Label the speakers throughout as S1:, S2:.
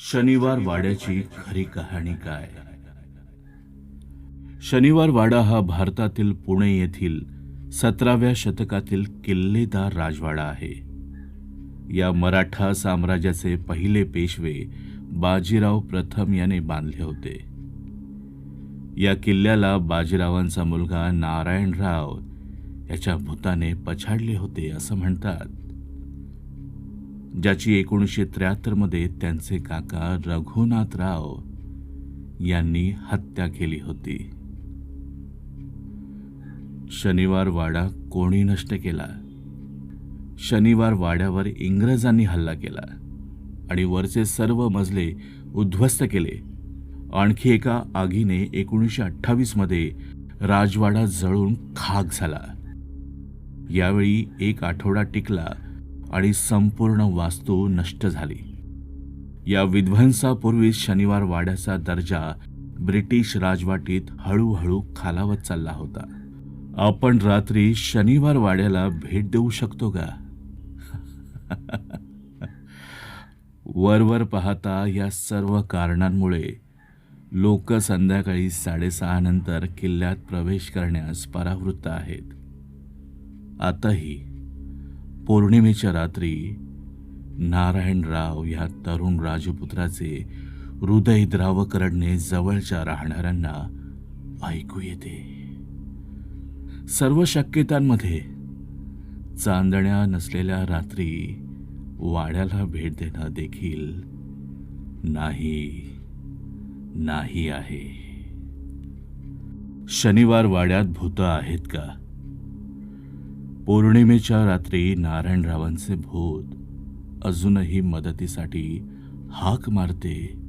S1: शनिवार वाड्याची खरी कहाणी काय? शनिवार वाडा हा भारतातील पुणे येथील सतराव्या शतकातील किल्लेदार राजवाडा आहे. या मराठा साम्राज्याचे पहिले पेशवे बाजीराव प्रथम याने बांधले होते. या किल्ल्याला बाजीरावांचा मुलगा नारायणराव याच्या भूताने पछाडले होते असं म्हणतात. ज्याची एकोणीसशे त्र्याहत्तरमध्ये त्यांचे काका रघुनाथराव यांनी हत्या केली होती. शनिवार वाडा कोणी नष्ट केला? शनिवार वाड्यावर इंग्रजांनी हल्ला केला आणि वरचे सर्व मजले उद्ध्वस्त केले. आणखी एका आगीने एकोणीसशे अठ्ठावीसमध्ये राजवाडा जळून खाक झाला. यावेळी एक आठवडा टिकला आणि संपूर्ण वास्तू नष्ट झाली. या विध्वंसापूर्वी शनिवार वाड्याचा दर्जा ब्रिटिश राजवाटीत हळूहळू खालावत चालला होता. आपण रात्री शनिवार वाड्याला भेट देऊ शकतो का? वरवर पाहता या सर्व कारणांमुळे लोक संध्याकाळी साडेसहा नंतर किल्ल्यात प्रवेश करण्यास परावृत्त आहेत. आताही पौर्णिमेच्या रात्री नारायणराव या तरुण राजपुत्राचे हृदयद्रावक रडणे जवळच्या राहणाऱ्यांना ऐकू येते. सर्व शक्यतांमध्ये चांदण्या नसलेल्या रात्री वाड्याला भेट देणं देखील नाही नाही आहे. शनिवार वाड्यात भूत आहेत का? पौर्णिमेच्या रात्री नारायणरावांचे भूत अजूनही मदतीसाठी हाक मारते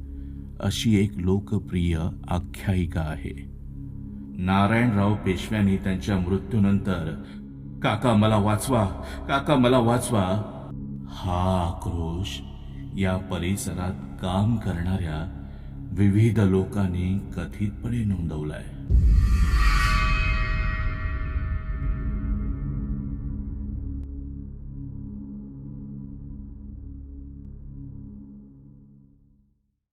S1: अशी एक लोकप्रिय आख्यायिका आहे. नारायणराव पेशव्यांनी त्यांच्या मृत्यूनंतर काका मला वाचवा काका मला वाचवा हा आक्रोश या परिसरात काम करणाऱ्या विविध लोकांनी कथितपणे नोंदवलाय.